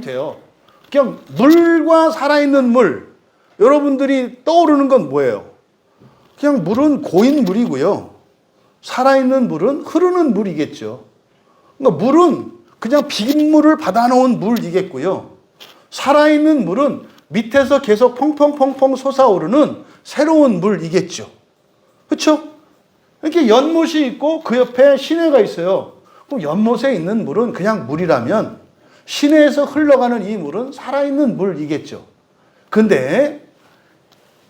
돼요. 그냥 물과 살아있는 물. 여러분들이 떠오르는 건 뭐예요? 그냥 물은 고인 물이고요. 살아있는 물은 흐르는 물이겠죠. 그러니까 물은 그냥 빗물을 받아놓은 물이겠고요. 살아있는 물은 밑에서 계속 펑펑펑펑 솟아오르는 새로운 물이겠죠. 그렇죠? 이렇게 연못이 있고 그 옆에 시내가 있어요. 그럼 연못에 있는 물은 그냥 물이라면 시내에서 흘러가는 이 물은 살아있는 물이겠죠. 근데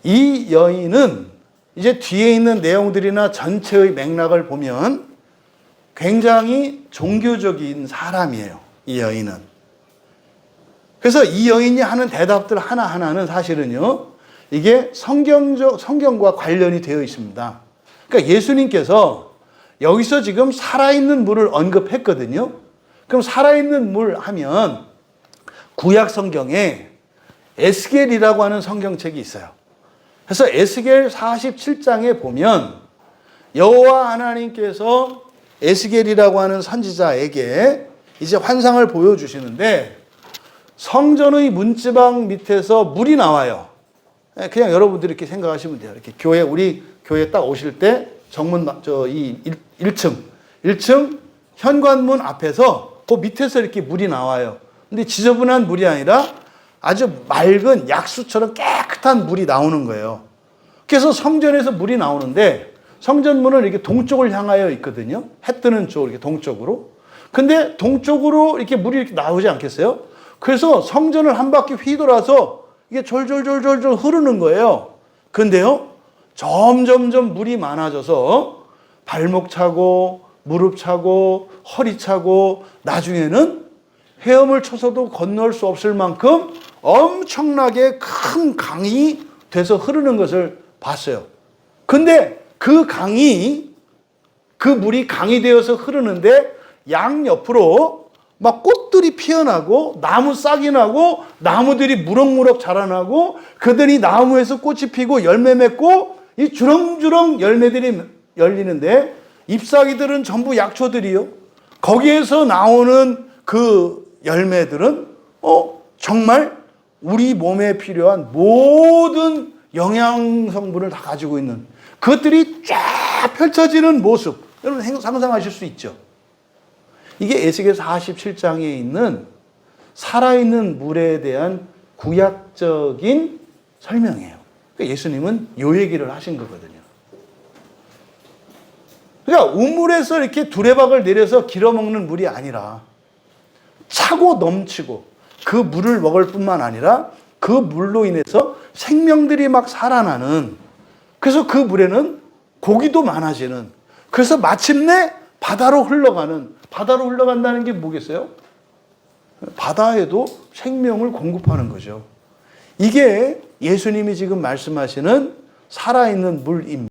이 여인은 이제 뒤에 있는 내용들이나 전체의 맥락을 보면 굉장히 종교적인 사람이에요. 이 여인은. 그래서 이 여인이 하는 대답들 하나하나는 사실은요, 이게 성경적, 성경과 관련이 되어 있습니다. 그러니까 예수님께서 여기서 지금 살아있는 물을 언급했거든요. 그럼 살아있는 물 하면 구약 성경에 에스겔이라고 하는 성경책이 있어요. 그래서 에스겔 47장에 보면 여호와 하나님께서 에스겔이라고 하는 선지자에게 이제 환상을 보여주시는데 성전의 문지방 밑에서 물이 나와요. 예, 그냥 여러분들이 이렇게 생각하시면 돼요. 이렇게 교회 우리 교회 딱 오실 때 정문 저 이 1층 1층 현관문 앞에서 그 밑에서 이렇게 물이 나와요. 근데 지저분한 물이 아니라 아주 맑은 약수처럼 깨끗한 물이 나오는 거예요. 그래서 성전에서 물이 나오는데 성전문은 이렇게 동쪽을 향하여 있거든요. 해 뜨는 쪽 이렇게 동쪽으로. 근데 동쪽으로 이렇게 물이 이렇게 나오지 않겠어요? 그래서 성전을 한 바퀴 휘돌아서 이게 졸졸졸졸졸 흐르는 거예요. 근데요, 점점점 물이 많아져서 발목 차고 무릎 차고 허리 차고 나중에는 헤엄을 쳐서도 건널 수 없을 만큼 엄청나게 큰 강이 돼서 흐르는 것을 봤어요. 근데 그 강이 그 물이 강이 되어서 흐르는데 양 옆으로 막 꽃들이 피어나고 나무 싹이 나고 나무들이 무럭무럭 자라나고 그들이 나무에서 꽃이 피고 열매 맺고 이 주렁주렁 열매들이 열리는데 잎사귀들은 전부 약초들이요. 거기에서 나오는 그 열매들은 어 정말 우리 몸에 필요한 모든 영양 성분을 다 가지고 있는 그것들이 쫙 펼쳐지는 모습 여러분 상상하실 수 있죠. 이게 에스겔 47장에 있는 살아있는 물에 대한 구약적인 설명이에요. 그러니까 예수님은 요 얘기를 하신 거거든요. 그러니까 우물에서 이렇게 두레박을 내려서 길어먹는 물이 아니라 차고 넘치고 그 물을 먹을 뿐만 아니라 그 물로 인해서 생명들이 막 살아나는 그래서 그 물에는 고기도 많아지는 그래서 마침내 바다로 흘러가는 바다로 흘러간다는 게 뭐겠어요? 바다에도 생명을 공급하는 거죠. 이게 예수님이 지금 말씀하시는 살아있는 물입니다.